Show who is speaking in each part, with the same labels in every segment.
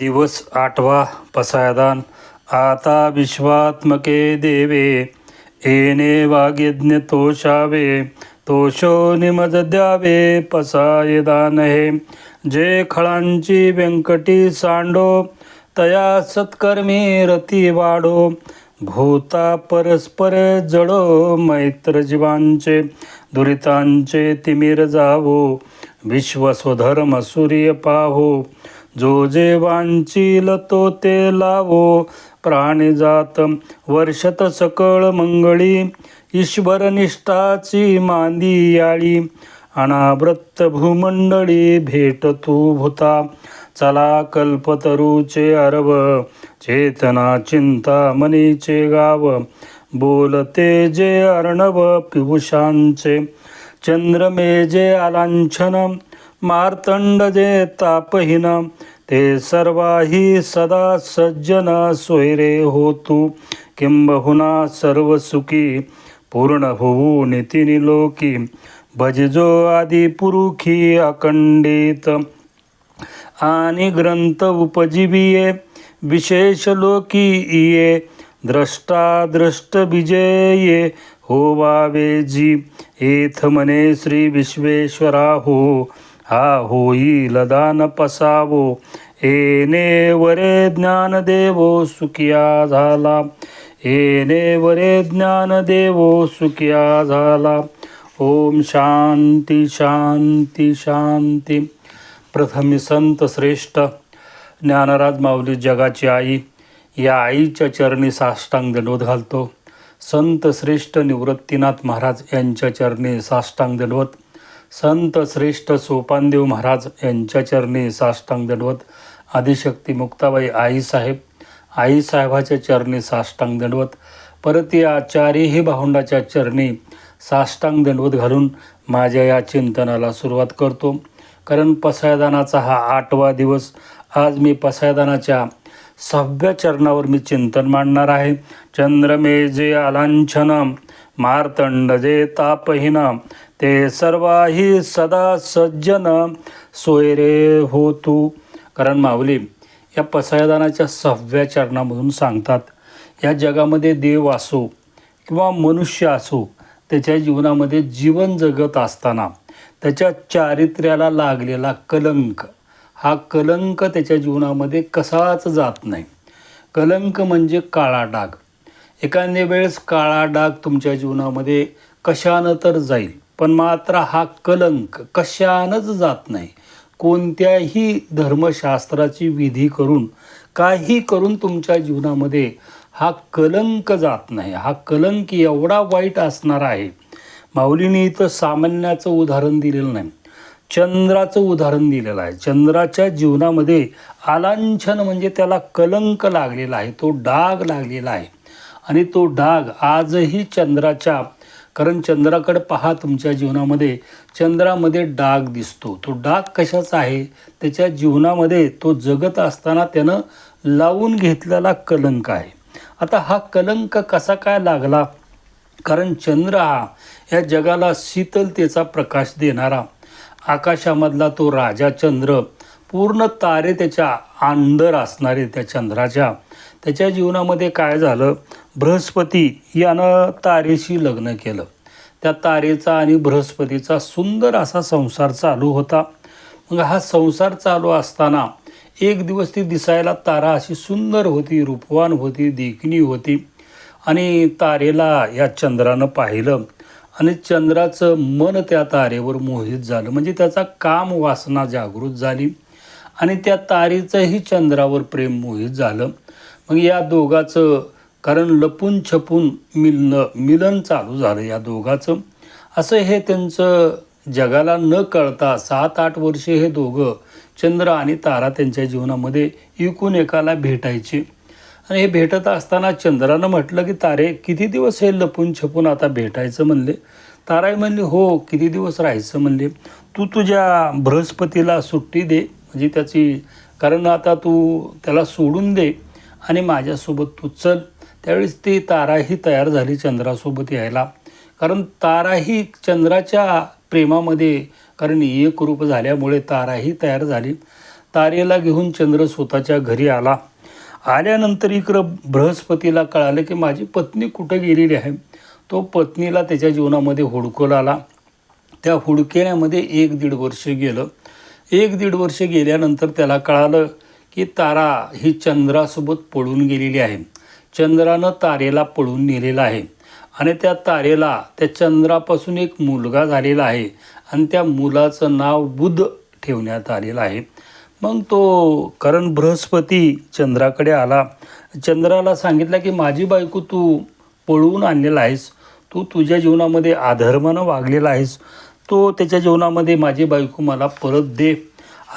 Speaker 1: दिवस आठवा पसायदान. आता विश्वात्मके देवे येणे वाग्यज्ञ तोषावे तोषो निमज द्यावे पसायदान हे जे खळांची व्यंकटी सांडो तया सत्कर्मी रती वाढो भूता परस्पर जडो मैत्र जीवांचे दुरितांचे तिमिर जावो. विश्वस्वधर्म सूर्य पाहो जो जे वांचील तो ते लावो प्राणीजात वर्षत सकळ मंगळी ईश्वर निष्ठाची मांदी याळी अनावृत्त भूमंडळी भेट तू भूता. चला कल्पतरूचे अरव चेतना चिंता मनीचे गाव बोलते जे अर्णव पिभूषांचे चंद्रमे जे आलांछन मार्तंड जे तापहीन ते सर्वाही सदा सज्जन सोयरे होतु. किंबहुना सर्व सुखी पूर्ण होऊ नितीनी लोकी. भजजो आदि पुरुखी अखंडित. आणि ग्रंथ उपजीविये विशेष लोकी इये. द्रष्टा दृष्ट विजये होवावे जी. एथ मने श्री विश्वेश्वरा हो हा होईल दान पसावो. येणे वरे ज्ञान देवो सुखिया झाला. येणे वरे ज्ञान देवो सुखिया झाला. ओम शांती शांती शांती. प्रथमी संत श्रेष्ठ ज्ञानराज माऊली जगाची आई या आईच्या चरणी साष्टांग दंडवत घालतो. संत श्रेष्ठ निवृत्तीनाथ महाराज यांच्या चरणी साष्टांग दंडवत संत श्रेष्ठ सोपानदेव महाराज यांच्या चरणी साष्टांग दंडवत. आदिशक्ती मुक्ताबाई आईसाहेब आईसाहेबाच्या चरणी साष्टांग दंडवत. परत या चारीही भावंडाच्या चरणी साष्टांग दंडवत घालून माझ्या या चिंतनाला सुरुवात करतो. कारण पसायदानाचा हा आठवा दिवस आज मी पसायदानाच्या सहाव्या चरणावर मी चिंतन मांडणार आहे. चंद्रमे जे आलांछन मार्तंड जे तापहीन ते सर्वाही सदा सज्जन सोयरे हो तू कारण माऊली या पसायदानाच्या सहाव्या चरणामधून सांगतात या जगामध्ये देव असो किंवा मनुष्य असो त्याच्या जीवनामध्ये जीवन जगत असताना त्याच्या चारित्र्याला लागलेला कलंक हा कलंक त्याच्या जीवनामध्ये कसाच जात नाही. कलंक म्हणजे काळा डाग. एखाद्या वेळेस काळा डाग तुमच्या जीवनामध्ये कशानं तर जाईल. पण मात्र हा कलंक कशानंच जात नाही. कोणत्याही धर्मशास्त्राची विधी करून काही करून तुमच्या जीवनामध्ये हा कलंक जात नाही. हा कलंक एवढा वाईट असणार आहे. माऊलीने इथं सामान्याचं उदाहरण दिलेलं नाही. चंद्राचं उदाहरण दिलेलं आहे. चंद्राच्या जीवनामध्ये आलांछन म्हणजे त्याला कलंक लागलेला आहे. तो डाग लागलेला आहे. आणि तो डाग आजही चंद्राच्या कारण चंद्राकडे पहा तुमच्या जीवनामध्ये चंद्रामध्ये डाग दिसतो. तो डाग कशाचा आहे? त्याच्या जीवनामध्ये तो जगत असताना त्यानं लावून घेतलेला कलंक आहे. आता हा कलंक कसा काय लागला? कारण चंद्र हा या जगाला शीतलतेचा प्रकाश देणारा आकाशामधला तो राजा चंद्र पूर्ण तारे त्याच्या अंदर असणारे त्या चंद्राच्या. त्याच्या जीवनामध्ये काय झालं? बृहस्पती यानं तारेशी लग्न केलं. त्या तारेचा आणि बृहस्पतीचा सुंदर असा संसार चालू होता. मग हा संसार चालू असताना एक दिवस ती दिसायला तारा अशी सुंदर होती रूपवान होती देखणी होती. आणि तारेला या चंद्रानं पाहिलं. आणि चंद्राचं मन त्या तारेवर मोहित झालं. म्हणजे त्याचा काम वासना जागृत झाली. आणि त्या तारेचंही चंद्रावर प्रेम मोहित झालं. मग या दोघाचं कारण लपून छपून मिलन मिलन चालू झालं या दोघाचं. असं हे त्यांचं जगाला न कळता सात आठ वर्षे हे दोघं चंद्र आणि तारा त्यांच्या जीवनामध्ये एकूण एकाला भेटायचे. आणि हे भेटत असताना चंद्रानं म्हटलं की तारे किती दिवस हे लपून छपून आता भेटायचं म्हणले? ताराई म्हणले हो किती दिवस राहायचं म्हणले? तू तुझ्या बृहस्पतीला सुट्टी दे म्हणजे त्याची कारण आता तू त्याला सोडून दे आणि माझ्यासोबत तू चल. त्यावेळेस ती ताराही तयार झाली चंद्रासोबत यायला. कारण ताराही चंद्राच्या प्रेमामध्ये कारण एक रूप झाल्यामुळे ताराही तयार झाली. तारेला घेऊन चंद्र स्वतःच्या घरी आला. आल्यानंतर इकडं बृहस्पतीला कळालं की माझी पत्नी कुठं गेलेली आहे? तो पत्नीला त्याच्या जीवनामध्ये हुडकोला आला. त्या हुडकेण्यामध्ये एक दीड वर्ष गेलं. एक दीड वर्ष गेल्यानंतर त्याला कळालं की तारा ही चंद्रासोबत पळून गेलेली आहे. चंद्रानं तारेला पळून नेलेला आहे. आणि त्या तारेला त्या चंद्रापासून एक मुलगा झालेला आहे. आणि त्या मुलाचं नाव बुध ठेवण्यात आलेलं आहे. मग तो कारण बृहस्पती चंद्राकडे आला. चंद्राला सांगितलं की माझी बायको तू पळवून आणलेला आहेस. तू तुझ्या जीवनामध्ये अधर्मानं वागलेला आहेस. तो त्याच्या जीवनामध्ये माझी बायको मला परत दे.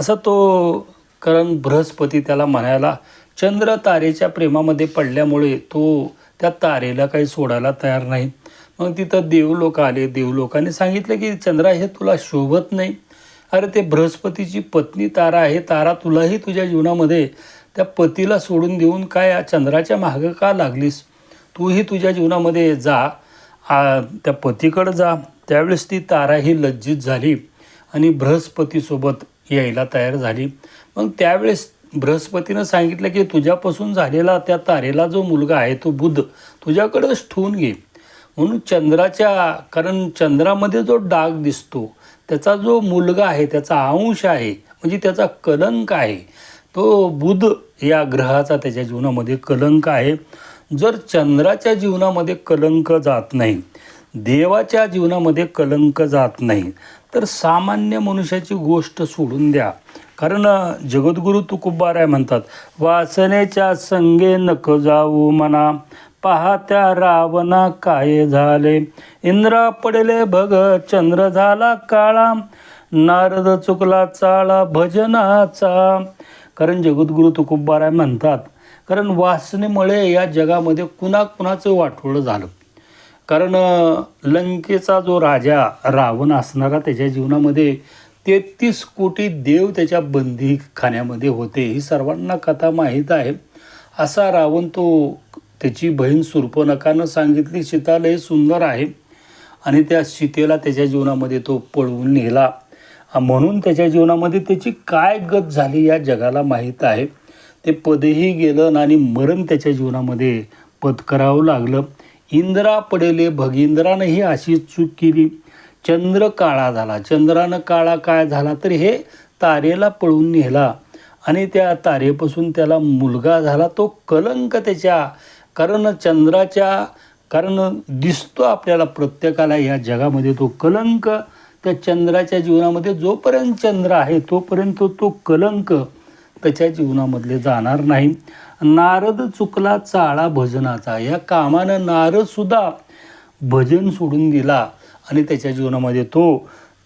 Speaker 1: असं तो कारण बृहस्पती त्याला म्हणायला चंद्र तारेच्या प्रेमामध्ये पडल्यामुळे तो त्या तारेला काही सोडायला तयार नाही. मग तिथं देवलोक आले. देवलोकाने सांगितलं की चंद्रा हे तुला शोभत नाही. अरे ते बृहस्पतीची पत्नी तारा आहे. तारा तुलाही तुझ्या जीवनामध्ये त्या पतीला सोडून देऊन काय या चंद्राच्या मागं का लागलीस? तूही तुझ्या जीवनामध्ये जा. आ, त्या पतीकडं जा. त्यावेळेस ती तारा ही लज्जित झाली आणि बृहस्पतीसोबत यायला तयार झाली. मग त्यावेळेस बृहस्पतीनं सांगितलं की तुझ्यापासून झालेला त्या तारेला जो मुलगा आहे तो बुध तुझ्याकडंच ठेवून घे. म्हणून चंद्राच्या कारण चंद्रामध्ये जो डाग दिसतो त्याचा जो मुलगा आहे त्याचा अंश आहे म्हणजे त्याचा कलंक आहे तो बुध या ग्रहाचा त्याच्या जीवनामध्ये कलंक आहे. जर चंद्राच्या जीवनामध्ये कलंक जात नाही देवाच्या जीवनामध्ये कलंक जात नाही तर सामान्य मनुष्याची गोष्ट सोडून द्या. कारण जगद्गुरु तुकोबाराय म्हणतात वासनेच्या संगे नक जाऊ म्हणा पाहत्या रावणा काय झाले? इंद्रा पडले भग चंद्र झाला काळा नारद चुकला चाळा भजनाचा. कारण जगद्गुरु तुकोबाराय म्हणतात कारण वासनेमुळे या जगामध्ये कुणाकुणाचं वाटोळं झालं. कारण लंकेचा जो राजा रावण असणारा त्याच्या जीवनामध्ये तेहतीस कोटी देव त्याच्या बंदी खाण्यामध्ये होते. ही सर्वांना कथा माहीत आहे. असा रावण तो त्याची बहीण सुर्पनकानं सांगितली सीता लय सुंदर आहे. आणि त्या सीतेला त्याच्या जीवनामध्ये तो पळवून नेला. म्हणून त्याच्या जीवनामध्ये त्याची काय गत झाली या जगाला माहीत आहे. ते पदही गेलं आणि मरण त्याच्या जीवनामध्ये पत्करावं लागलं. इंद्रा पडेले भगिंद्रानंही अशी चूक केली. चंद्र काळा झाला. चंद्रानं काळा काय झाला तर हे तारेला पळून नेला. आणि त्या तारेपासून त्याला मुलगा झाला. तो कलंक त्याच्या कारण चंद्राच्या कारण दिसतो आपल्याला प्रत्येकाला या जगामध्ये तो कलंक. त्या चंद्राच्या जीवनामध्ये जोपर्यंत चंद्र आहे तोपर्यंत तो कलंक. त्याच्या जीवनामधले जाणार नाही. नारद चुकला चाळा भजनाचा. या कामानं नारदसुद्धा भजन सोडून दिला आणि त्याच्या जीवनामध्ये तो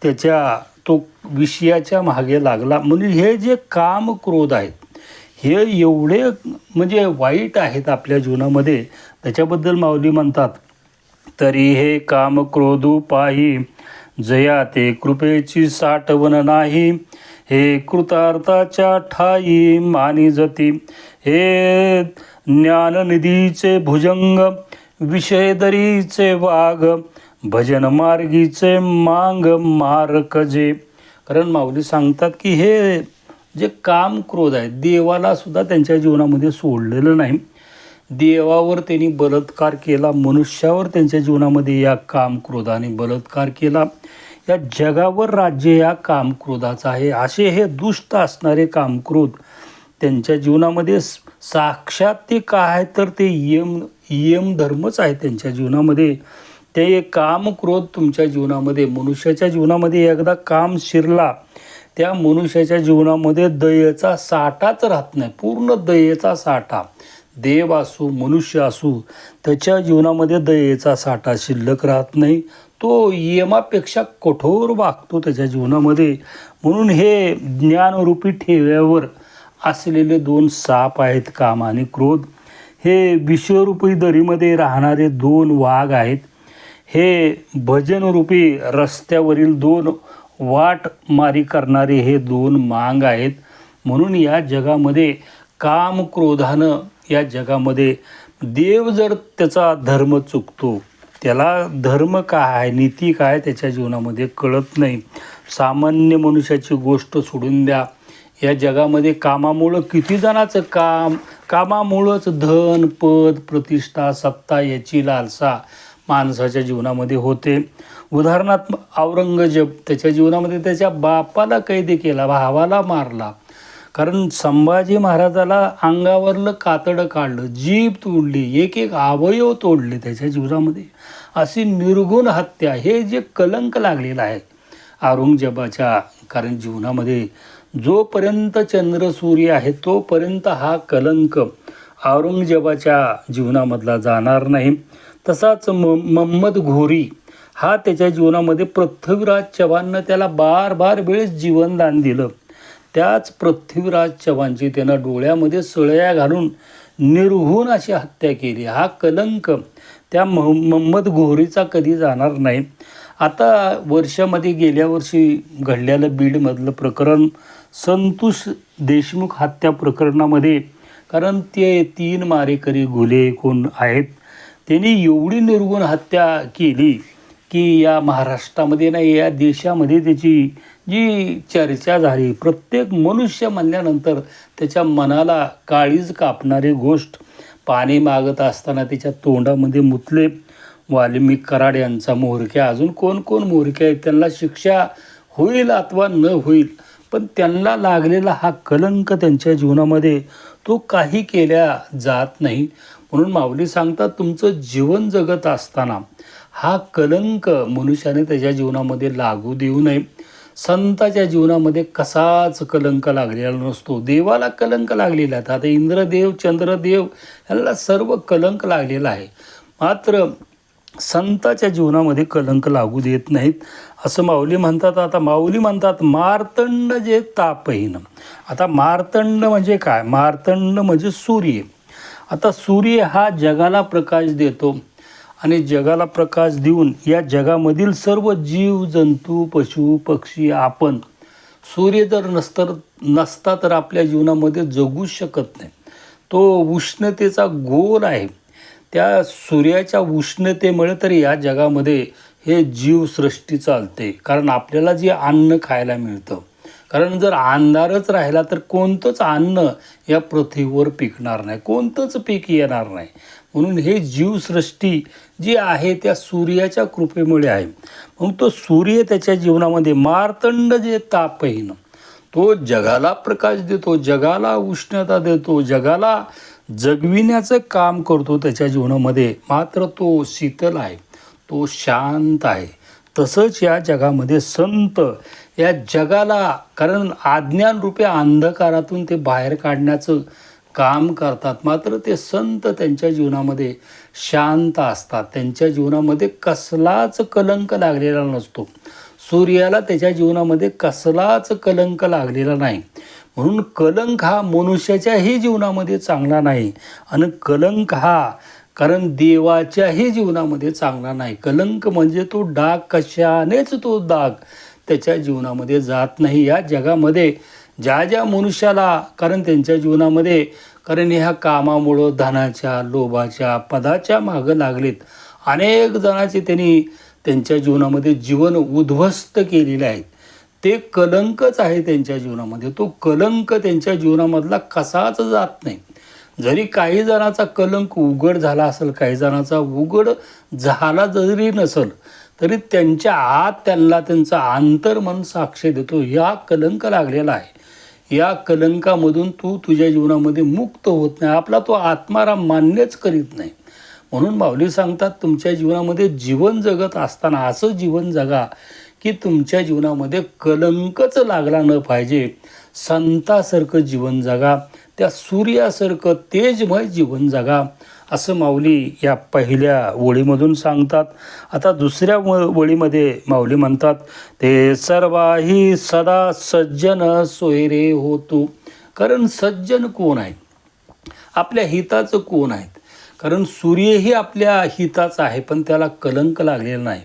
Speaker 1: त्याच्या तो विषयाच्या मागे लागला. म्हणजे हे जे काम क्रोध आहेत हे एवढे म्हणजे वाईट आहेत आपल्या जीवनामध्ये त्याच्याबद्दल माऊली म्हणतात तरी हे काम क्रोधू पाही जया ते कृपेची साठवण नाही. हे कृतार्थाच्या ठाई मानी जती. हे ज्ञाननिधीचे भुजंग विषयदरीचे वाघ भजन मार्गीचे मांग मारक जे. कारण माऊली सांगतात की हे जे काम क्रोध आहे देवाला सुद्धा त्यांच्या जीवनामध्ये सोडलेलं नाही. देवावर त्यांनी बलात्कार केला मनुष्यावर त्यांच्या जीवनामध्ये या काम क्रोधाने बलात्कार केला. या जगावर राज्य या कामक्रोधाचा आहे. असे हे दुष्ट असणारे कामक्रोध त्यांच्या जीवनामध्ये साक्षात ते काय आहे तर ते यम यम धर्मच आहे त्यांच्या जीवनामध्ये. ते काम तुमच्या जीवनामध्ये मनुष्याच्या जीवनामध्ये एकदा काम शिरला त्या मनुष्याच्या जीवनामध्ये दयेचा साठाच राहत नाही. पूर्ण दयेचा साठा. देव असू मनुष्य असू त्याच्या जीवनामध्ये दयेचा साठा शिल्लक राहत नाही. तो यमापेक्षा कठोर वागतो त्याच्या जीवनामध्ये. म्हणून हे ज्ञानरूपी ठेव्यावर असलेले दोन साप आहेत काम आणि क्रोध. हे विश्वरूपी दरीमध्ये राहणारे दोन वाघ आहेत. हे भजनरूपी रस्त्यावरील दोन वाट मारी करणारे हे दोन मांग आहेत. म्हणून या जगामध्ये काम क्रोधानं या जगामध्ये देव जर त्याचा धर्म चुकतो त्याला धर्म काय आहे नीती काय त्याच्या जीवनामध्ये कळत नाही. सामान्य मनुष्याची गोष्ट सोडून द्या. या जगामध्ये कामामुळं किती जणाचं काम कामामुळंच धन पद प्रतिष्ठा सत्ता याची लालसा माणसाच्या जीवनामध्ये होते. उदाहरणार्थ औरंगजेब त्याच्या जीवनामध्ये त्याच्या बापाला कैद केला भावाला मारला. कारण संभाजी महाराजाला अंगावरलं कातडं काढलं जीभ तोडली एक एक अवयव तोडले त्याच्या जीवनामध्ये. अशी निर्गुण हत्या हे जे कलंक लागलेलं आहे औरंगजेबाच्या कारण जीवनामध्ये जोपर्यंत चंद्र सूर्य आहे तोपर्यंत हा कलंक औरंगजेबाच्या जीवनामधला जाणार नाही. तसाच म मम्मद घोरी हा त्याच्या जीवनामध्ये पृथ्वीराज चव्हाणनं त्याला बार बार वेळेस जीवनदान दिलं. त्याच पृथ्वीराज चव्हाणची त्यानं डोळ्यामध्ये सळया घालून निर्हून अशी हत्या केली. हा कलंक त्या मह महम्मद घोरीचा कधी जाणार नाही. आता वर्षामध्ये गेल्या वर्षी घडलेलं बीडमधलं प्रकरण संतोष देशमुख हत्या प्रकरणामध्ये कारण ते तीन मारेकरी गुले कोण आहेत त्यांनी एवढी निर्गुण हत्या केली की या महाराष्ट्रामध्ये नाही या देशामध्ये त्याची जी चर्चा झाली प्रत्येक मनुष्य म्हणल्यानंतर त्याच्या मनाला काळीज कापणारी गोष्ट. पाणी मागत असताना त्याच्या तोंडामध्ये मुतले वाल्मिक कराड यांचा मोहरक्या अजून कोण कोण मोहरक्या आहेत? त्यांना शिक्षा होईल अथवा न होईल पण त्यांना लागलेला हा कलंक त्यांच्या जीवनामध्ये तो काही केल्या जात नाही. म्हणून माऊली सांगतात तुमचं जीवन जगत असताना हा कलंक मनुष्याने त्याच्या जीवनामध्ये लागू देऊ नये. संताच्या जीवनामध्ये कसाच कलंक लागलेला नसतो. देवाला कलंक लागलेला आहे. आता इंद्रदेव चंद्रदेव यांना सर्व कलंक लागलेला आहे. मात्र संताच्या जीवनामध्ये कलंक लागू देत नाहीत. असं माऊली म्हणतात. आता माऊली म्हणतात मार्तंड जे तापहीन. आता मार्तंड म्हणजे काय? मार्तंड म्हणजे सूर्य. आता सूर्य हा जगाला प्रकाश देतो. आणि जगाला प्रकाश देऊन या जगामधील सर्व जीव जंतू पशु पक्षी आपण सूर्य जर नसतर नसता तर आपल्या जीवनामध्ये जगूच शकत नाही. तो उष्णतेचा गोल आहे. त्या सूर्याच्या उष्णतेमुळे तर या जगामध्ये हे जीवसृष्टी चालते. कारण आपल्याला जे अन्न खायला मिळतं. कारण जर अंधारच राहिला तर कोणतंच अन्न या पृथ्वीवर पिकणार नाही. कोणतंच पीक येणार नाही. म्हणून हे जीवसृष्टी जी आहे त्या सूर्याच्या कृपेमुळे आहे. मग तो सूर्य त्याच्या जीवनामध्ये मार्तंड जे तापहीन तो जगाला प्रकाश देतो जगाला उष्णता देतो जगाला जगविण्याचं काम करतो त्याच्या जीवनामध्ये. मात्र तो शीतल आहे तो शांत आहे. तसंच या जगामध्ये संत या जगाला कारण आज्ञानरूपे अंधकारातून ते बाहेर काढण्याचं काम करतात. मात्र ते संत त्यांच्या जीवनामध्ये शांत असतात. त्यांच्या जीवनामध्ये कसलाच कलंक लागलेला नसतो. सूर्याला त्याच्या जीवनामध्ये कसलाच कलंक लागलेला नाही. म्हणून कलंक हा मनुष्याच्याही जीवनामध्ये चांगला नाही आणि कलंक हा कारण देवाच्याही जीवनामध्ये चांगला नाही. कलंक म्हणजे तो डाग कशानेच तो डाग त्याच्या जीवनामध्ये जात नाही. या जगामध्ये ज्या ज्या मनुष्याला कारण त्यांच्या जीवनामध्ये कारण ह्या कामामुळं धनाच्या लोभाच्या पदाच्या मागं लागलेत. अनेक जणांचे त्यांनी त्यांच्या जीवनामध्ये जीवन उद्ध्वस्त केलेले आहेत. ते कलंकच आहे त्यांच्या जीवनामध्ये. तो कलंक त्यांच्या जीवनामधला कसाच जात नाही. जरी काही जणाचा कलंक उघड झाला असेल काही जणाचा उघड झाला जरी नसेल तरी त्यांच्या आत त्यांना त्यांचा आंतरमन साक्ष देतो. या कलंक लागलेला आहे. या कलंकामधून तू तुझ्या जीवनामध्ये मुक्त होत नाही. आपला तो आत्माराम मान्यच करीत नाही. म्हणून माऊली सांगतात तुमच्या जीवनामध्ये जीवन जगत असताना असं जीवन जगा की तुमच्या जीवनामध्ये कलंकच लागला न पाहिजे. संतासारखं जीवन जगा. त्या सूर्यासारखं तेजमय जीवन जगा. असं माऊली या पहिल्या ओळीमधून सांगतात. आता दुसऱ्या व- ओळीमध्ये माऊली म्हणतात ते सर्वाही सदा सज्जन सोयरे होतो. कारण सज्जन कोण आहेत? आपल्या हिताचं कोण आहेत? कारण सूर्यही आपल्या हिताचा आहे पण त्याला कलंक लागलेला नाही.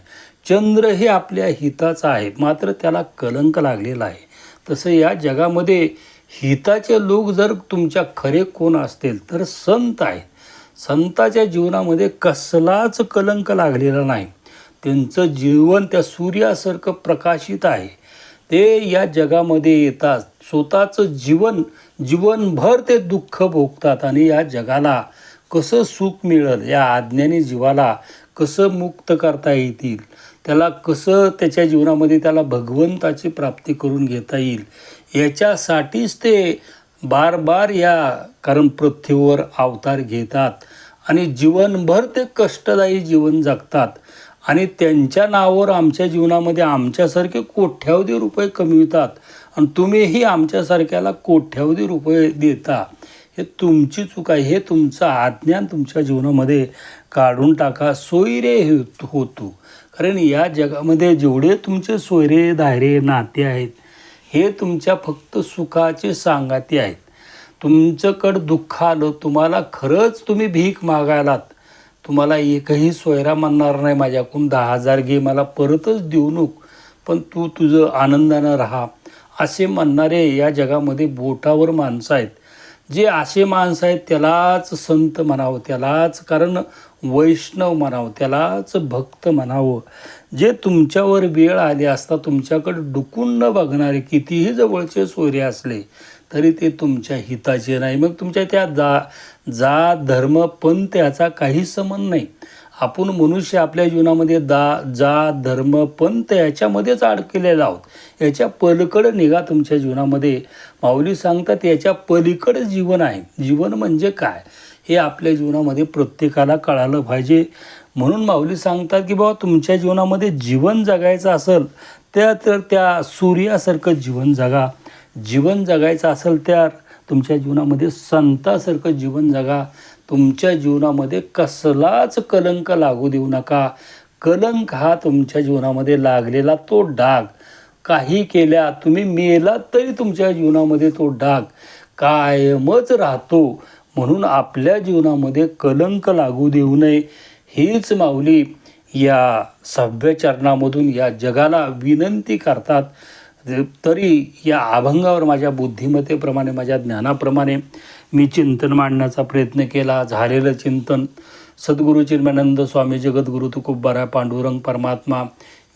Speaker 1: चंद्र हे आपल्या हिताचा आहे मात्र त्याला कलंक लागलेला आहे. तसं या जगामध्ये हिताचे लोक जर तुमच्या खरे कोण असतील तर संत आहेत. संताच्या जीवनामध्ये कसलाच कलंक लागलेला नाही. त्यांचं जीवन त्या सूर्यासारखं प्रकाशित आहे. ते या जगामध्ये येतात. स्वतःचं जीवन जीवनभर ते दुःख भोगतात आणि या जगाला कसं सुख मिळेल या आज्ञाने जीवाला कसं मुक्त करता येतील त्याला कसं त्याच्या जीवनामध्ये त्याला भगवंताची प्राप्ती करून घेता येईल याच्यासाठीच ते बार बार या कारण पृथ्वीवर अवतार घेतात आणि जीवनभर ते कष्टदायी जीवन जगतात. आणि त्यांच्या नावावर आमच्या जीवनामध्ये आमच्यासारखे कोट्यावधी रुपये कमवितात. आणि तुम्हीही आमच्यासारख्याला कोट्यावधी रुपये देता. हे तुमची चूक आहे. हे तुमचं आज्ञान तुमच्या जीवनामध्ये काढून टाका. सोयरे हे- होतो. कारण या जगामध्ये जेवढे तुमचे सोयरे दायरे नाते आहेत हे तुमच्या फक्त सुखाचे सांगाती आहेत. तुमच्याकडं दुःख आलं तुम्हाला खरंच तुम्ही भीक मागायलात. तुम्हाला एकही सोयरा म्हणणार नाही माझ्याकडून दहा हजार घे मला परतच देऊ नको. पण तू तुझं आनंदानं राहा. असे म्हणणारे या जगामध्ये बोटावर माणसं आहेत. जे असे माणसं आहेत त्यालाच संत म्हणावं त्यालाच कारण वैष्णव म्हणावं त्यालाच भक्त म्हणावं. जे तुमच्यावर वेळ आली असता तुमच्याकडे डुकून न बघणारे कितीही जवळचे सोयरे असले तरी ते तुमच्या हिताचे नाही. मग तुमच्या त्या जा जात धर्म पंथ याचा काही संबंध नाही. आपण मनुष्य आपल्या जीवनामध्ये दा जात धर्म पंथ याच्यामध्येच अडकलेला आहोत. याच्या पलकडं निघा तुमच्या जीवनामध्ये. माऊली सांगतात याच्या पलीकडे जीवन आहे. जीवन म्हणजे काय? हे आपल्या जीवनामध्ये प्रत्येकाला कळालं पाहिजे. म्हणून माऊली सांगतात की बाबा तुमच्या जीवनामध्ये जीवन जगायचं असेल त्या तर त्या सूर्यासारखं जीवन जगा. जीवन जगायचं असेल त्या तुमच्या जीवनामध्ये संतासारखं जीवन जगा. तुमच्या जीवनामध्ये कसलाच कलंक लागू देऊ नका. कलंक हा तुमच्या जीवनामध्ये लागलेला तो डाग. काही केल्या तुम्ही मेलात तरी तुमच्या जीवनामध्ये तो डाग कायमच राहतो. म्हणून आपल्या जीवनामध्ये कलंक लागू देऊ नये. हीच माऊली या सभ्यचरणामधून या जगाला विनंती करतात. तरी या अभंगावर माझ्या बुद्धिमत्तेप्रमाणे माझ्या ज्ञानाप्रमाणे मी चिंतन मांडण्याचा प्रयत्न केला. झालेलं चिंतन सद्गुरू चिन्मानंद स्वामी जगद्गुरु तुकोबारा पांडुरंग परमात्मा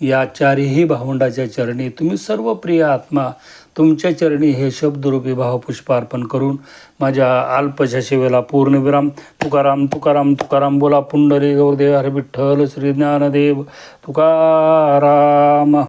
Speaker 1: या चारही भावंडाच्या चरणी तुम्ही सर्व प्रिय आत्मा तुमच्या चरणी हे शब्दरूपी भावपुष्पार्पण करून माझ्या अल्पशा सेवेला पूर्णविराम तुकाराम तुकाराम तुकाराम बोला पुंडरी गौरदेव हरे विठ्ठल श्री ज्ञानदेव तुकाराम.